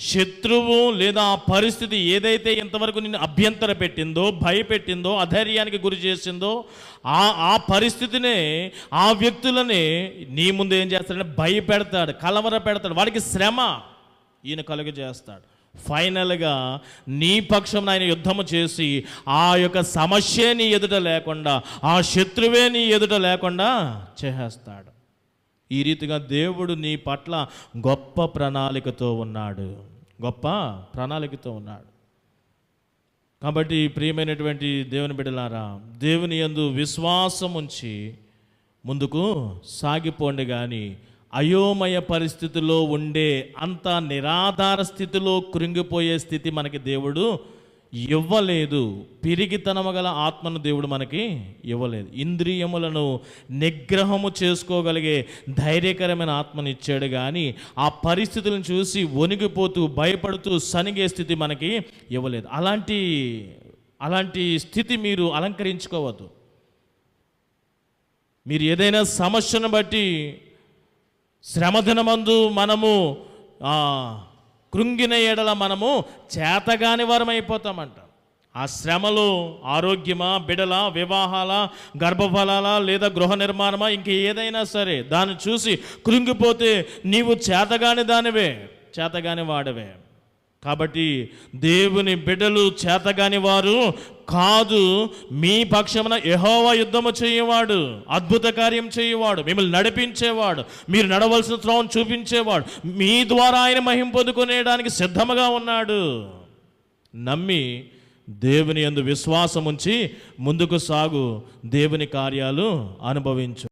శత్రువు లేదా ఆ పరిస్థితి ఏదైతే ఇంతవరకు నిన్ను అభ్యంతర పెట్టిందో భయపెట్టిందో అధైర్యానికి గురి చేసిందో ఆ ఆ పరిస్థితినే ఆ వ్యక్తులనే నీ ముందు ఏం చేస్తాడంటే భయపెడతాడు కలవర పెడతాడు. వాడికి శ్రమ ఈయన కలుగజేస్తాడు. ఫైనల్గా నీ పక్షం ఆయన యుద్ధము చేసి ఆ యొక్క సమస్యే నీ ఎదుట లేకుండా ఆ శత్రువే నీ ఎదుట లేకుండా చేసేస్తాడు. ఈ రీతిగా దేవుడు నీ పట్ల గొప్ప ప్రణాళికతో ఉన్నాడు. గొప్ప ప్రణాళికతో ఉన్నాడు. కాబట్టి ప్రియమైనటువంటి దేవుని బిడలారా దేవుని యందు విశ్వాసం ఉంచి ముందుకు సాగిపోండి కానీ అయోమయ పరిస్థితిలో ఉండే అంత నిరాధార స్థితిలో కృంగిపోయే స్థితి మనకి దేవుడు ఇవ్వలేదు. పిరిగితనము గల ఆత్మను దేవుడు మనకి ఇవ్వలేదు. ఇంద్రియములను నిగ్రహము చేసుకోగలిగే ధైర్యకరమైన ఆత్మను ఇచ్చాడు కానీ ఆ పరిస్థితులను చూసి వణిగిపోతూ భయపడుతూ సనిగే స్థితి మనకి ఇవ్వలేదు. అలాంటి అలాంటి స్థితి మీరు అలంకరించుకోవద్దు. మీరు ఏదైనా సమస్యను బట్టి శ్రమదినమందు మనము కృంగిన ఎడల మనము చేతగాని వారం అయిపోతామంట ఆ శ్రమలు ఆరోగ్యమా బిడల వివాహాల గర్భఫలాల లేదా గృహ నిర్మాణమా ఇంక ఏదైనా సరే దాన్ని చూసి కృంగిపోతే నీవు చేతగాని దానివే చేతగాని వాడవే. కాబట్టి దేవుని బిడ్డలు చేతగాని వారు కాదు. మీ పక్షమున యహోవా యుద్ధము చేయవాడు అద్భుత కార్యం చేయవాడు మిమ్మల్ని నడిపించేవాడు మీరు నడవలసిన త్రోవం చూపించేవాడు మీ ద్వారా ఆయన మహిం పొందుకునేయడానికి సిద్ధముగా ఉన్నాడు. నమ్మి దేవుని యందు విశ్వాసం ఉంచి ముందుకు సాగు దేవుని కార్యాలు అనుభవించు.